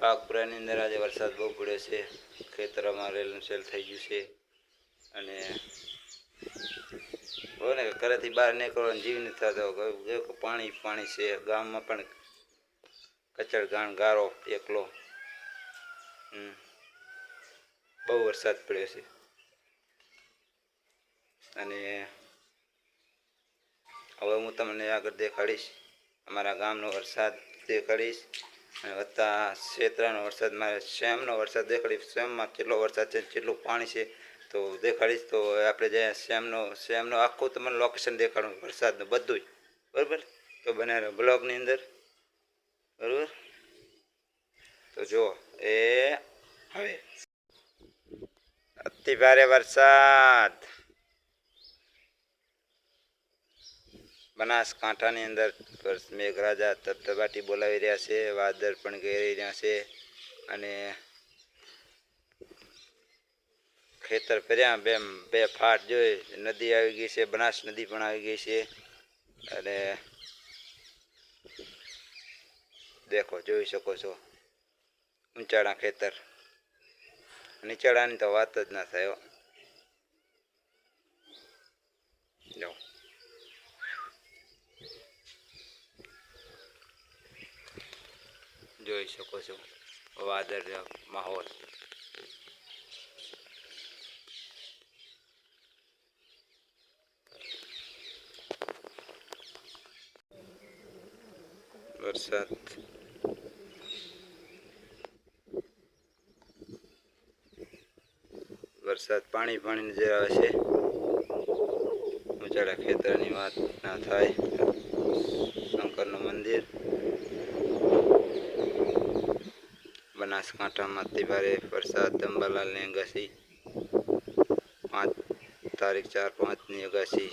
પાકપુરાની અંદર આજે વરસાદ બહુ પડ્યો છે. ખેતરોમાં રેલનું થઈ ગયું છે. અને બોલે ઘરેથી બહાર નીકળવાનો જીવ નથી થતો. પાણી પાણી છે. ગામમાં પણ કચડ ગાણ ગારો એકલો. બહુ વરસાદ પડ્યો છે. અને હવે હું તમને આગળ દેખાડીશ. અમારા ગામનો વરસાદ દેખાડીશ. વત્તા ક્ષેત્રનો વરસાદ મારે શ્યામનો વરસાદ દેખાડીશ શ્યામમાં કેટલો વરસાદ છે કેટલું પાણી છે, તો દેખાડીશ તો આપણે જે શ્યામનો શ્યામનો આખું તમને લોકેશન દેખાડું, વરસાદનું બધું જ બરાબર? તો બને બ્લોગની અંદર. બરાબર? તો જુઓ, એ હવે. અતિ ભારે વરસાદ. બનાસકાંઠાની અંદર મેઘરાજા તબતબાટી બોલાવી રહ્યા છે, વાદળ પણ ઘેરી રહ્યા છે અને ખેતર ફર્યા, બે બે ફાટ જોઈ નદી આવી ગઈ છે, બનાસ નદી પણ આવી ગઈ છે અને દેખો, જોઈ શકો છો ઊંચાણા ખેતર. નીચાણાની તો વાત જ ના થાય હો. જો જોઈ શકો છો. વાદળ માહોલ. વરસાદ. વરસાદ પાણી પાણી નજર આવે છે. ઉજાડા ખેતરની વાત ના થાય. બનાસકાંઠામાંથી ભારે વરસાદ અંબાલાલની અગાસી પાંચ તારીખ ચાર પાંચની અગાસી